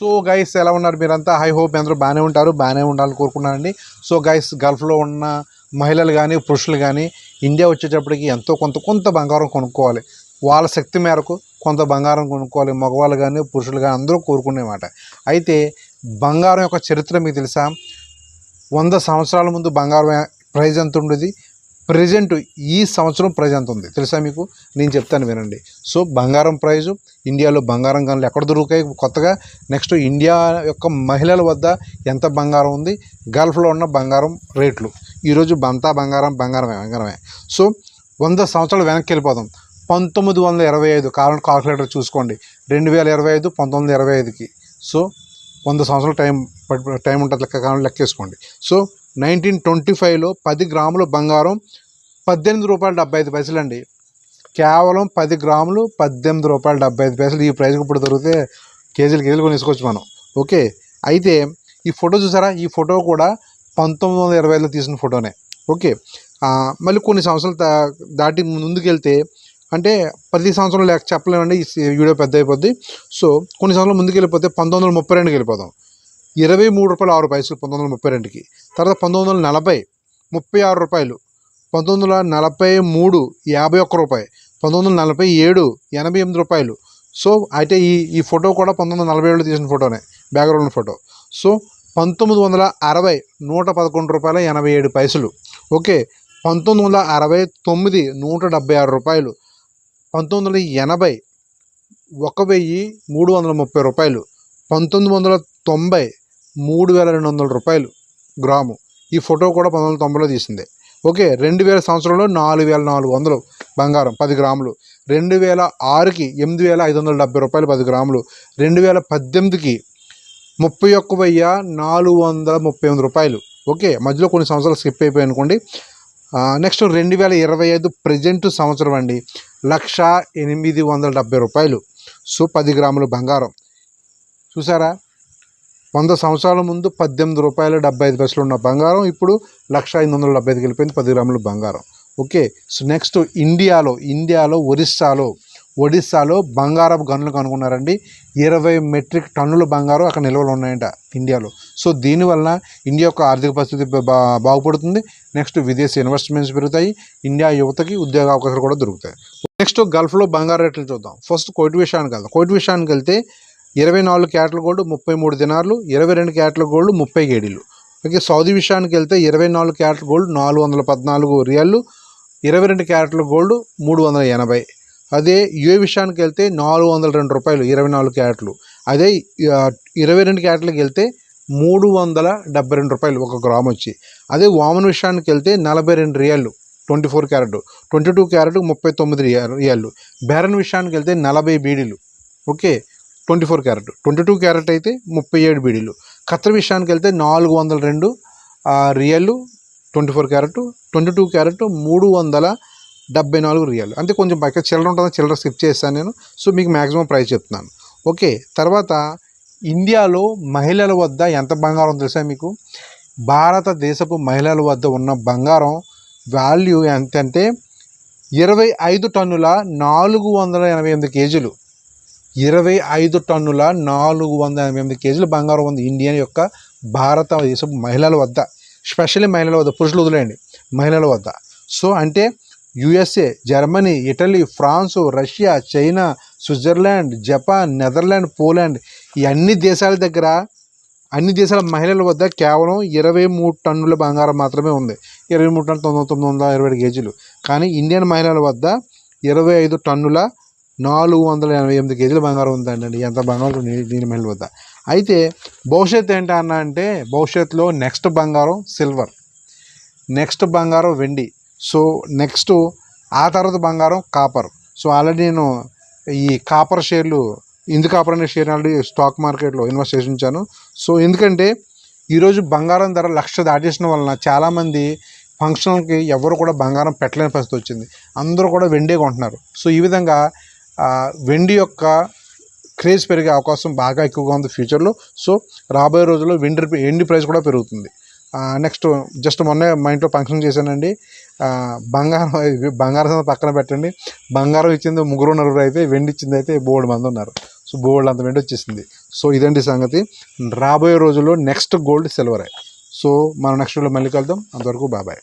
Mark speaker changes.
Speaker 1: So guys ఎలా ఉన్నారు మీరంతా? హై హోప్ అందరూ బాగానే ఉంటారు బాగానే ఉండాలని కోరుకున్నానండి సో గైస్ గల్ఫ్లో ఉన్న మహిళలు కానీ పురుషులు కానీ ఇండియా వచ్చేటప్పటికి ఎంతో కొంత కొంత బంగారం కొనుక్కోవాలి. వాళ్ళ శక్తి మేరకు కొంత బంగారం కొనుక్కోవాలి. మగవాళ్ళు కానీ పురుషులు కానీ అందరూ కోరుకునేమాట అయితే బంగారం యొక్క చరిత్ర మీకు తెలుసా? వంద సంవత్సరాల ముందు బంగారం ప్రైజ్ ఎంత ఉండేది? ప్రజెంట్ ఈ సంవత్సరం ప్రైజ్ ఎంత ఉంది? తెలుసా మీకు? నేను చెప్తాను వినండి. సో బంగారం ప్రైజు ఇండియాలో బంగారం గనులు ఎక్కడ దొరుకుతాయి? కొత్తగా నెక్స్ట్ ఇండియా యొక్క మహిళల వద్ద ఎంత బంగారం ఉంది? గల్ఫ్లో ఉన్న బంగారం రేట్లు. ఈరోజు బంతా బంగారం బంగారమే బంగారమే. సో వంద సంవత్సరాలు వెనక్కి వెళ్ళిపోదాం. పంతొమ్మిది వందల ఇరవై ఐదు కాలం కాల్కులేటర్ చూసుకోండి. రెండు వేల ఇరవై ఐదు పంతొమ్మిది వందల ఇరవై ఐదుకి. సో వంద సంవత్సరాల టైం టైం ఉంటుంది లెక్క కావాలంటే లెక్కేసుకోండి సో నైన్టీన్ ట్వంటీ ఫైవ్లో పది గ్రాముల బంగారం పద్దెనిమిది రూపాయలు డెబ్బై ఐదు పైసలు అండి. కేవలం పది గ్రాములు పద్దెనిమిది రూపాయలు డెబ్బై ఐదు పైసలు ఈ ప్రైస్కి ఇప్పుడు దొరికితే కేజీలు కేజీలు కొనేసుకోవచ్చు మనం. ఓకే? అయితే ఈ ఫోటో చూసారా? ఈ ఫోటో కూడా పంతొమ్మిది వందల ఇరవై ఐదులో తీసిన ఫోటోనే. ఓకే? మళ్ళీ కొన్ని సంవత్సరాలు దా- దాటి ముందుకెళ్తే అంటే ప్రతి సంవత్సరం లేక చెప్పలేమండి ఈ వీడియో పెద్ద అయిపోద్ది. సో కొన్ని సంవత్సరాలు ముందుకు వెళ్ళిపోతే పంతొమ్మిది వందల ముప్పై రెండుకి వెళ్ళిపోదాం. ఇరవై మూడు రూపాయలు ఆరు పైసలు పంతొమ్మిది వందల ముప్పై రెండుకి. తర్వాత పంతొమ్మిది వందల నలభై ముప్పై ఆరు రూపాయలు. పంతొమ్మిది వందల నలభై మూడు యాభై ఒక్క రూపాయి పంతొమ్మిది వందల నలభై ఏడు ఎనభై ఎనిమిది రూపాయలు. సో అయితే ఈ ఈ ఫోటో కూడా పంతొమ్మిది వందల నలభై ఏడులో తీసిన ఫోటోనే బ్యాక్గ్రౌండ్ ఫోటో. సో పంతొమ్మిది వందల అరవై నూట పదకొండు రూపాయల ఎనభై ఏడు పైసలు. ఓకే పంతొమ్మిది వందల అరవై తొమ్మిది నూట డెబ్బై ఆరు రూపాయలు. పంతొమ్మిది వందల ఎనభై ఒక వెయ్యి మూడు వందల ముప్పై రూపాయలు. పంతొమ్మిది వందల తొంభై మూడు వేల రెండు వందల రూపాయలు గ్రాము. ఈ ఫోటో కూడా పంతొమ్మిది వందల తొంభైలో తీసింది. ఓకే రెండు వేల సంవత్సరంలో నాలుగు వేల నాలుగు వందలు బంగారం పది గ్రాములు. రెండు వేల ఆరుకి ఎనిమిది వేల ఐదు వందల డెబ్బై రూపాయలు పది గ్రాములు. రెండు వేల పద్దెనిమిదికి ముప్పై ఒక్క వెయ్యి నాలుగు వందల ముప్పై ఎనిమిది రూపాయలు. ఓకే మధ్యలో కొన్ని సంవత్సరాలు స్కిప్ అయిపోయి అనుకోండి. నెక్స్ట్ రెండు వేల ఇరవై ఐదు ప్రజెంట్ సంవత్సరం అండి. లక్ష ఎనిమిది వందల డెబ్బై రూపాయలు. సో పది గ్రాములు బంగారం. చూసారా? వంద సంవత్సరాల ముందు పద్దెనిమిది రూపాయలు డెబ్బై ఐదు పైసలు ఉన్న బంగారం ఇప్పుడు లక్ష ఐదు వందల డెబ్బై ఐదుకి వెళ్ళిపోయింది పది గ్రాములు బంగారం. ఓకే? సో నెక్స్ట్ ఇండియాలో ఇండియాలో ఒరిస్సాలో ఒడిస్సాలో బంగారపు గనులు కనుగొన్నారండి ఇరవై మెట్రిక్ టన్నుల బంగారం అక్కడ నిల్వలు ఉన్నాయంట ఇండియాలో. సో దీనివల్ల ఇండియా యొక్క ఆర్థిక పరిస్థితి బా బాగుపడుతుంది. నెక్స్ట్ విదేశీ ఇన్వెస్ట్మెంట్స్ పెరుగుతాయి. ఇండియా యువతకి ఉద్యోగ అవకాశాలు కూడా దొరుకుతాయి. నెక్స్ట్ గల్ఫ్లో బంగారు రేట్లు చూద్దాం. ఫస్ట్ కోయిట్ విషయానికి వెళ్దాం. కోయిట్ విషయానికి వెళ్తే ఇరవై నాలుగు క్యారెట్ల గోల్డ్ ముప్పై మూడు దినార్లు ఇరవై రెండు క్యారెట్ల గోల్డ్ ముప్పై గేడీలు ఓకే సౌదీ విషయానికి వెళ్తే ఇరవై నాలుగు క్యారెట్ల గోల్డ్ నాలుగు వందల పద్నాలుగు రియాళ్ళు ఇరవై రెండు క్యారెట్ల గోల్డ్ మూడు వందల ఎనభై. అదే యుఏ విషయానికి వెళ్తే నాలుగు వందల రెండు రూపాయలు ఇరవై నాలుగు క్యారెట్లు. అదే ఇరవై రెండు క్యారెట్లకు వెళ్తే మూడు వందల డెబ్బై రెండు రూపాయలు ఒక గ్రామ్ వచ్చి. అదే వామన్ విషయానికి వెళ్తే నలభై రెండు రియాళ్ళు twenty four carat. Twenty two carat ముప్పై తొమ్మిది రియా రియాళ్ళు బేరన్ విషయానికి వెళ్తే నలభై బీడీలు okay? Twenty four carat. Twenty two carat అయితే ముప్పై ఏడు బీడీలు. ఖత్తర్ విషయానికి వెళ్తే నాలుగు వందల రెండు riyal twenty four carat. Twenty two carat మూడు వందల డెబ్బై నాలుగు రియల్. అంటే కొంచెం పక్క చిల్లర ఉంటుందో? చిల్లర స్కిప్ చేస్తాను నేను. సో మీకు మ్యాక్సిమం ప్రైస్ చెప్తున్నాను. ఓకే తర్వాత ఇండియాలో మహిళల వద్ద ఎంత బంగారం తెలుసా మీకు? భారతదేశపు మహిళల వద్ద ఉన్న బంగారం వాల్యూ ఎంత అంటే ఇరవై ఐదు టన్నుల నాలుగు వందల ఎనభై ఎనిమిది కేజీలు. ఇరవై ఐదు టన్నుల నాలుగు వందల ఎనభై ఎనిమిది కేజీలు బంగారం ఉంది ఇండియన్ యొక్క భారతదేశపు మహిళల వద్ద. స్పెషల్లీ మహిళల వద్ద పురుషులు వదిలేయండి. మహిళల వద్ద. సో అంటే USA Germany Italy France Russia China Switzerland Japan Netherland Poland ఈ అన్ని దేశాల దగ్గర అన్ని దేశాల మహిళల వద్ద కేవలం ఇరవై మూడు టన్నుల బంగారం మాత్రమే ఉంది. ఇరవై మూడు టన్నుల తొమ్మిది తొమ్మిది వందల ఇరవై కేజీలు. కానీ ఇండియన్ మహిళల వద్ద ఇరవై ఐదు టన్నుల నాలుగు వందల ఎనభై ఎనిమిది కేజీల బంగారం ఉందండి. ఎంత బంగారం దీని మహిళల వద్ద? అయితే భవిష్యత్తు ఏంటన్నా అంటే భవిష్యత్తులో నెక్స్ట్ బంగారం సిల్వర్ నెక్స్ట్ బంగారం వెండి. సో నెక్స్ట్ ఆ తర్వాత బంగారం కాపర్. సో ఆల్రెడీ నేను ఈ కాపర్ షేర్లు ఇందు కాపర్ అనే షేర్ ఆల్రెడీ స్టాక్ మార్కెట్లో ఇన్వెస్ట్ చేసి ఉంచాను. సో ఎందుకంటే ఈరోజు బంగారం ధర లక్ష దాటేసిన వలన చాలామంది ఫంక్షన్కి ఎవరు కూడా బంగారం పెట్టలేని పరిస్థితి వచ్చింది. అందరూ కూడా వెండే కొంటున్నారు. సో ఈ విధంగా వెండి యొక్క క్రేజ్ పెరిగే అవకాశం బాగా ఎక్కువగా ఉంది ఫ్యూచర్లో. సో రాబోయే రోజుల్లో వెండి వెండి ప్రైస్ కూడా పెరుగుతుంది. నెక్స్ట్ జస్ట్ మొన్నే మా ఇంట్లో ఫంక్షన్ చేశానండి. బంగారం బంగారం పక్కన పెట్టండి. బంగారం ఇచ్చింది ముగ్గురు నలుగురు అయితే వెండి ఇచ్చింది అయితే బోర్డు మంది ఉన్నారు. సో బోల్డ్ అంత వెండి వచ్చేసింది. సో ఇదండి సంగతి. రాబోయే రోజుల్లో నెక్స్ట్ గోల్డ్ సిల్వరే సో మనం నెక్స్ట్ వీడియో మళ్ళీ కలుద్దాం. అంతవరకు బాబాయ్